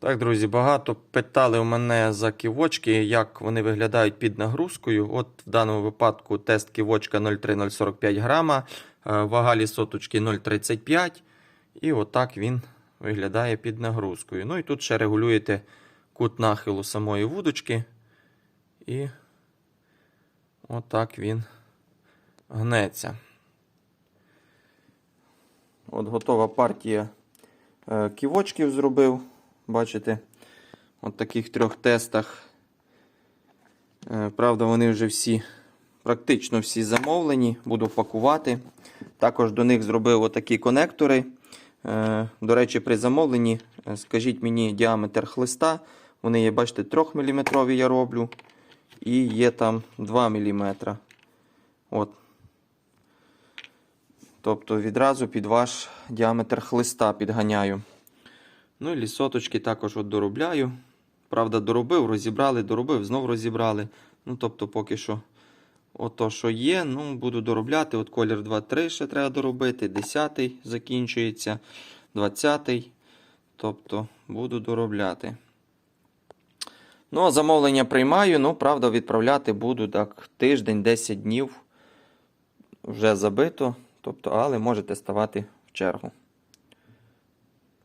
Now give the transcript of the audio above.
Так, друзі, багато питали у мене за ківочки, як вони виглядають під нагрузкою. От в даному випадку тест ківочка 03045 грама, е, вага лісоточки 0,35. І отак він виглядає під нагрузкою. Ну і тут ще регулюєте кут нахилу самої вудочки. І отак він гнеться. От готова партія е, ківочків зробив. Бачите, от таких трьох тестах. Е, Правда, вони вже всі, практично всі замовлені. Буду пакувати. Також до них зробив отакі конектори. Е, До речі, при замовленні, е, скажіть мені діаметр хлиста. Вони є, бачите, 3 мм я роблю. І є там 2 мм. От. Тобто відразу під ваш діаметр хлиста підганяю. Ну і лісоточки також от доробляю. Правда, доробив, розібрали, доробив, знов розібрали. Ну, тобто, поки що, ото, що є, ну, буду доробляти. От колір 2-3 ще треба доробити. 10 закінчується, 20 Тобто, буду доробляти. Ну, замовлення приймаю. Ну, правда, відправляти буду так тиждень, 10 днів. Вже забито. Тобто, але можете ставати в чергу.